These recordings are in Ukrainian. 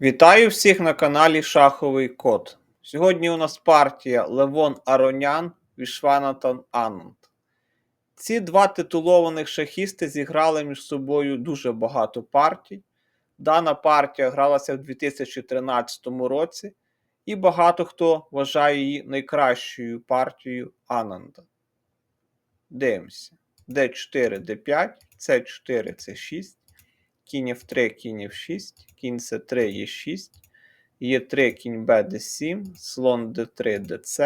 Вітаю всіх на каналі Шаховий Код. Сьогодні у нас партія Левон Аронян Вішванатан Ананд. Ці два титулованих шахісти зіграли між собою дуже багато партій. Дана партія гралася в 2013 році, і багато хто вважає її найкращою партією Ананда. Дивимося. D4, D5, C4, C6 кінь F3, кінь F6, кінь С3, Е6, Е3, кінь Б, Д7, слон Д3, ДЦ,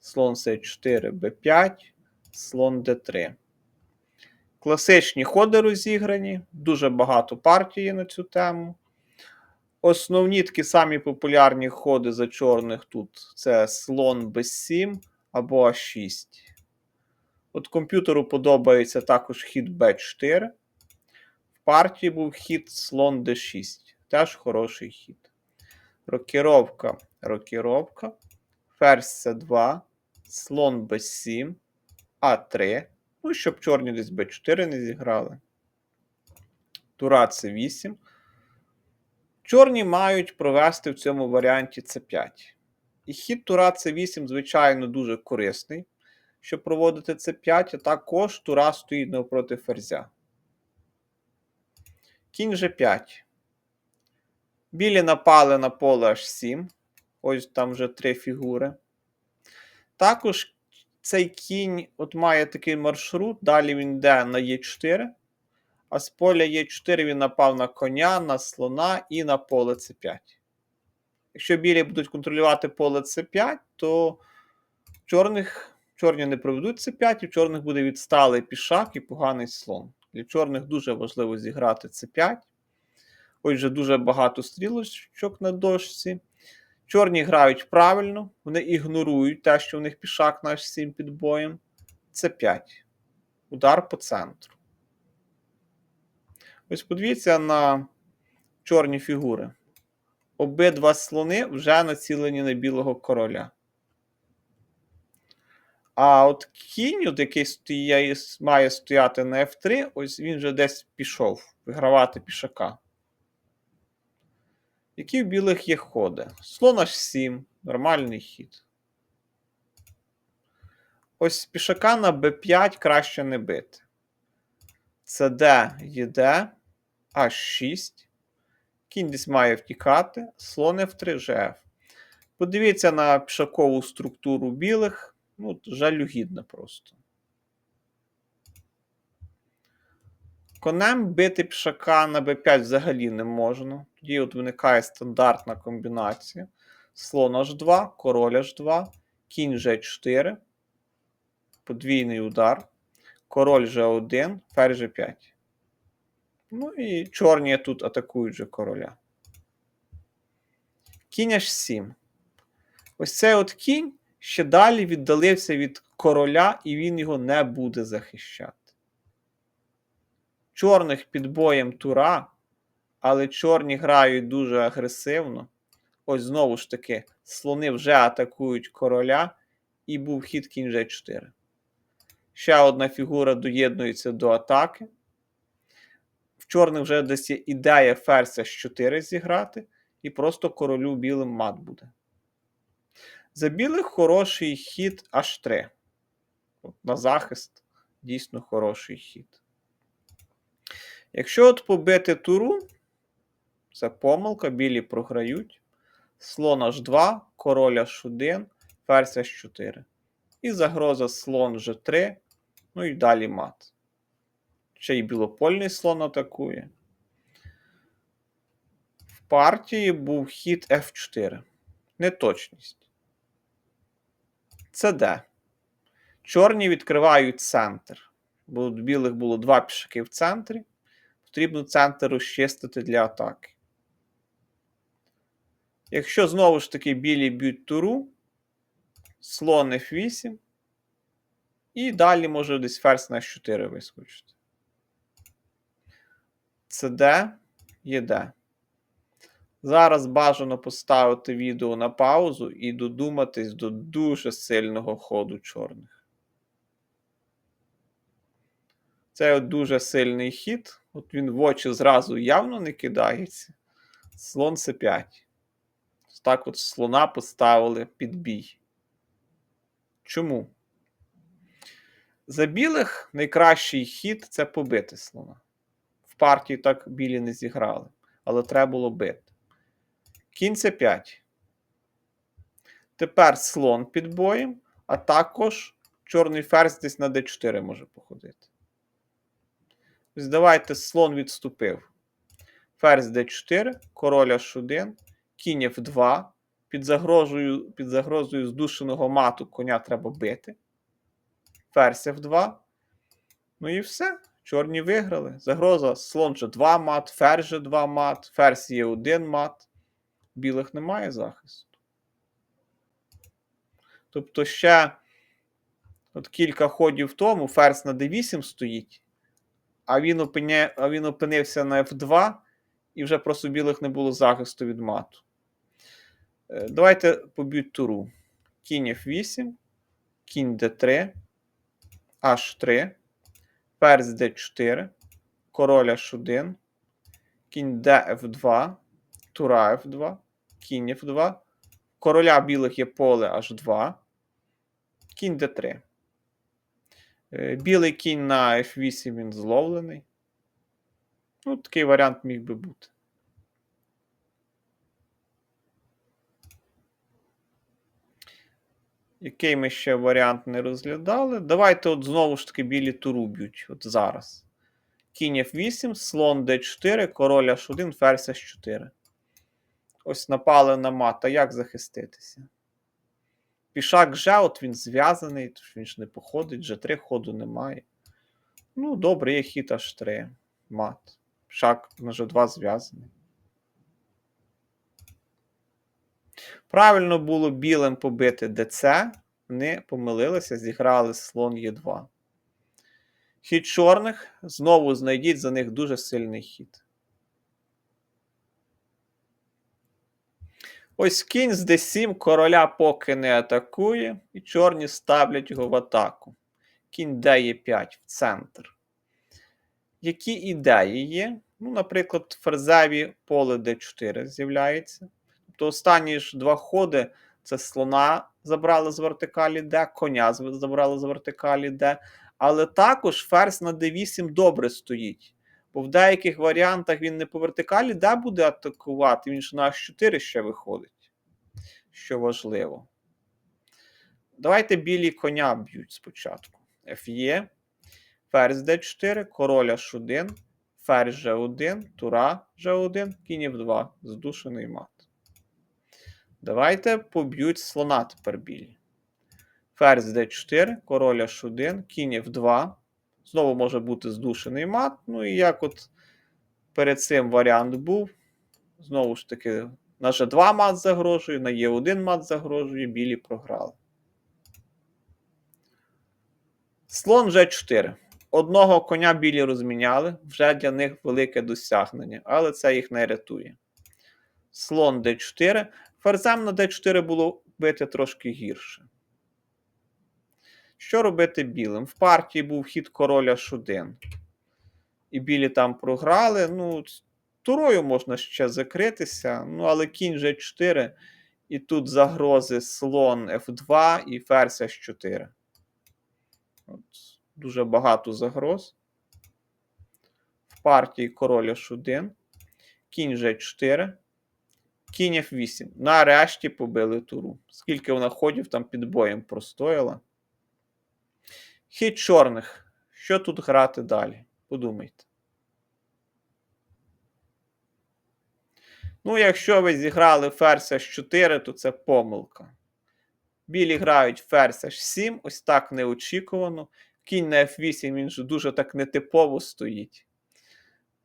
слон С4, Б5, слон Д3. Класичні ходи розіграні, дуже багато партій є на цю тему. Основні такі самі популярні ходи за чорних тут це слон Б7 або А6. От комп'ютеру подобається також хід Б4 партії був хід слон d6. Теж хороший хід. Рокіровка, рокіровка. Ферзь c2, слон b7, А3. Ну, щоб чорні десь b4 не зіграли. Тура c8. Чорні мають провести в цьому варіанті c5. І хід Тура c8, звичайно, дуже корисний, щоб проводити c5, а також Тура стоїть навпроти ферзя. Кінь G5. Білі напали на поле H7. Ось там вже три фігури. Також цей кінь от має такий маршрут. Далі він йде на Е4. А з поля Е4 він напав на коня, на слона і на поле С5. Якщо білі будуть контролювати поле С5, то чорних, чорні не проведуть С5, і в чорних буде відсталий пішак і поганий слон. Для чорних дуже важливо зіграти С5. Ось вже дуже багато стрілочок на дошці. Чорні грають правильно, вони ігнорують те, що в них пішак на H7 під боєм. С5. Удар по центру. Ось подивіться на чорні фігури. Обидва слони вже націлені на білого короля. А от кінь, який стояє, має стояти на F3, ось він вже десь пішов вигравати пішака. Які в білих є ходи? Слон H7, нормальний хід. Ось пішака на b5 краще не бити. CD єд, H6. Кінь десь має втікати. Слон F3 GF. Подивіться на пішакову структуру білих. Ну, жалюгідно просто. Конем бити пішака на b5 взагалі не можна. Тоді от виникає стандартна комбінація. Слон H2, король H2, кінь G4, подвійний удар, король G1, ферзь G5. Ну і чорні тут атакують же короля. Кінь H7. Ось цей от кінь ще далі віддалився від короля, і він його не буде захищати. Чорних під боєм тура, але чорні грають дуже агресивно. Ось знову ж таки, слони вже атакують короля, і був хід кінь G4. Ще одна фігура доєднується до атаки. В чорних вже десь є ідея ферзь 4 зіграти, і просто королю білим мат буде. За білих хороший хід H3. От На захист дійсно хороший хід. Якщо от побити туру, це помилка, білі програють. Слон H2, король H1, ферзь H4. І загроза слон G3, ну і далі мат. Ще й білопольний слон атакує. В партії був хід F4. Неточність. Це Д. Чорні відкривають центр. Бо у білих було два пішаки в центрі. Потрібно центр розчистити для атаки. Якщо знову ж таки білі б'ють туру, слон F8. І далі може десь ферзь на 4 вискочити. CD, ЄД. Зараз бажано поставити відео на паузу і додуматись до дуже сильного ходу чорних. Це дуже сильний хід. От він в очі зразу явно не кидається. Слон С5. Так от слона поставили під бій. Чому? За білих найкращий хід це побити слона. В партії так білі не зіграли, але треба було бити. Кінь С5. Тепер слон під боєм, а також чорний ферзь десь на d4 може походити. Ось давайте слон відступив. Ферзь d4, король h1, кінь f2. Під загрозою, під загрозою здушеного мату коня треба бити. Ферзь f2. Ну і все. Чорні виграли. Загроза слон же 2 мат, ферзь же 2 мат, ферзь є 1 мат. Білих немає захисту. Тобто ще от кілька ходів тому ферзь на d8 стоїть, а він, опиня... а він опинився на f2, і вже просто білих не було захисту від мату. Е, Давайте поб'ють туру. Кінь F8, кінь D3, H3, ферзь D4, король H1, кінь DF2, тура F2, кінь F2, короля білих є поле H2, кінь D3. Е, Білий кінь на F8 він зловлений. Ну, такий варіант міг би бути. Який ми ще варіант не розглядали. Давайте от знову ж таки білі туру б'ють. От зараз. Кінь F8, слон D4, король H1, ферзь H4. Ось напали на мат. А як захиститися? Пішак G, от він зв'язаний, тож він ж не походить, G3 ходу немає. Ну, добре, є хід H3. Мат. Пішак на G2 зв'язаний. Правильно було білим побити ДЦ. Вони помилилися, зіграли слон Е2. Хід чорних. Знову знайдіть за них дуже сильний хід. Ось кінь з d7 короля поки не атакує, і чорні ставлять його в атаку. Кінь d5 в центр. Які ідеї є? Ну, наприклад, ферзеві поле d4 з'являється. Тобто останні ж два ходи це слона забрали з вертикалі Д, коня забрали з вертикалі Д. Але також ферзь на d8 добре стоїть. Бо в деяких варіантах він не по вертикалі Д буде атакувати, він ж на H4 ще виходить. Що важливо. Давайте білі коня б'ють спочатку. Ф'є, ферзь d4, король h1, ферзь g1, тура g1, кінь f2, здушений мат. Давайте поб'ють слона тепер білі. Ферзь d4, король h1, кінь f2. Знову може бути здушений мат. Ну і як от перед цим варіант був. Знову ж таки, на G2 мат загрожує, на Е1 мат загрожує, білі програли. Слон G4. Одного коня білі розміняли, вже для них велике досягнення, але це їх не рятує. Слон D4. Ферзем на d4 було бити трошки гірше. Що робити білим? В партії був хід короля h1. І білі там програли. Ну, турою можна ще закритися. Ну, але кінь g4. І тут загрози слон f2 і ферзь h4. От, Дуже багато загроз. В партії король h1. Кінь g4. Кінь F8. Нарешті побили туру. Скільки вона ходів там під боєм простояла. Хід чорних. Що тут грати далі? Подумайте. Ну, якщо ви зіграли ферзь H4, то це помилка. Білі грають ферзь H7, ось так неочікувано. Кінь на F8 він же дуже так нетипово стоїть.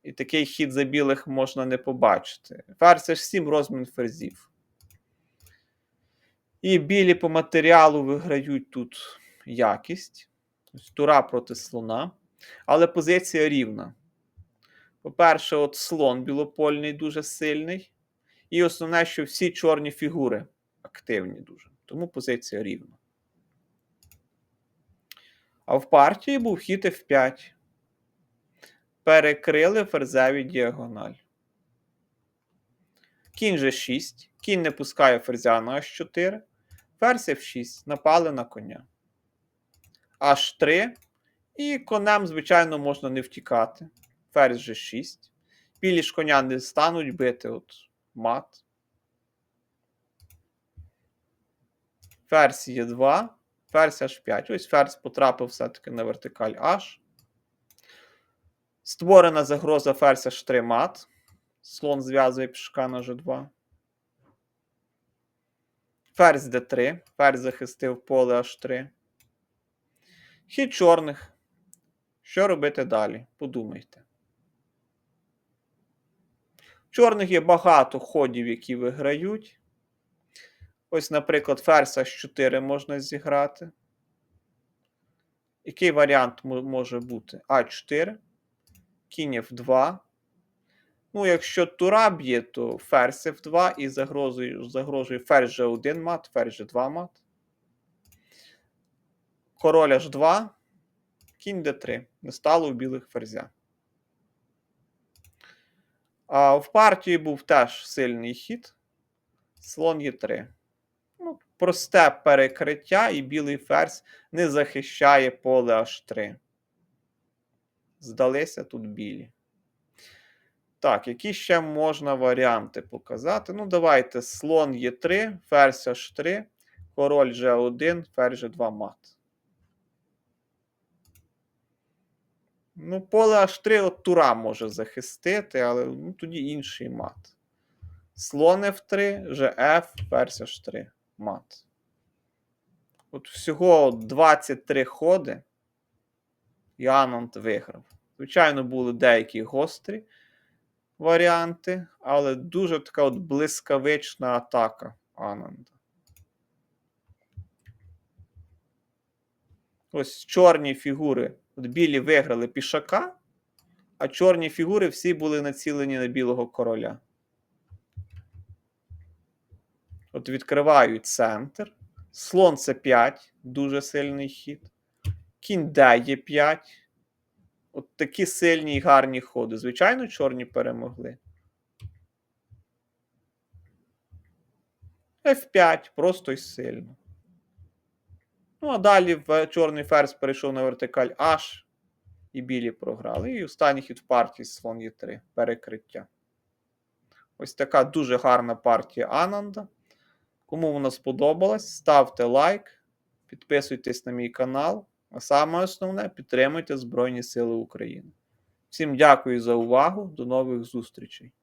І такий хід за білих можна не побачити. Ферзь H7 розмін ферзів. І білі по матеріалу виграють тут якість. Тура проти слона. Але позиція рівна. По-перше, от слон білопольний дуже сильний. І основне, що всі чорні фігури активні дуже. Тому позиція рівна. А в партії був хід F5 перекрили ферзеві діагональ. Кінь G6, кінь не пускає ферзя на H4, ферзь F6, напали на коня. H3. І конем, звичайно, можна не втікати. Ферзь G6. Білі ж коня не стануть бити от мат. Ферзь Е2, ферзь H5. Ось ферзь потрапив все-таки на вертикаль H. Створена загроза ферзь H3 мат. Слон зв'язує пішка на G2. Ферзь D3. Ферзь захистив поле H3. Хід чорних. Що робити далі? Подумайте. Чорних є багато ходів, які виграють. Ось, наприклад, ферзь H4 можна зіграти. Який варіант може бути? А4, кінь F2. Ну, якщо тура б'є, то ферзь F2 і загрозує, загрожує ферзь G1 мат, ферзь G2 мат. Король H2, кінь D3. Не стало у білих ферзя. А в партії був теж сильний хід. Слон Е3. Ну, просте перекриття, і білий ферзь не захищає поле H3. Здалися тут білі. Так, які ще можна варіанти показати? Ну, давайте слон Е3, ферзь H3, король G1, ферзь G2 мат. Ну, поле H3 от тура може захистити, але ну, тоді інший мат. Слон F3, GF, ферзь H3, мат. От всього 23 ходи. І Анант виграв. Звичайно, були деякі гострі варіанти, але дуже така от блискавична атака Ананда. Ось чорні фігури. От білі виграли пішака, а чорні фігури всі були націлені на білого короля. От відкривають центр. Слон це 5, дуже сильний хід. Кінь Д є 5. От такі сильні і гарні ходи. Звичайно, чорні перемогли. F5, просто й сильно. Ну, а далі в чорний ферзь перейшов на вертикаль H, і білі програли. І останній хід в партії слон Е3. Перекриття. Ось така дуже гарна партія Ананда. Кому вона сподобалась, ставте лайк, підписуйтесь на мій канал. А саме основне підтримуйте Збройні Сили України. Всім дякую за увагу. До нових зустрічей!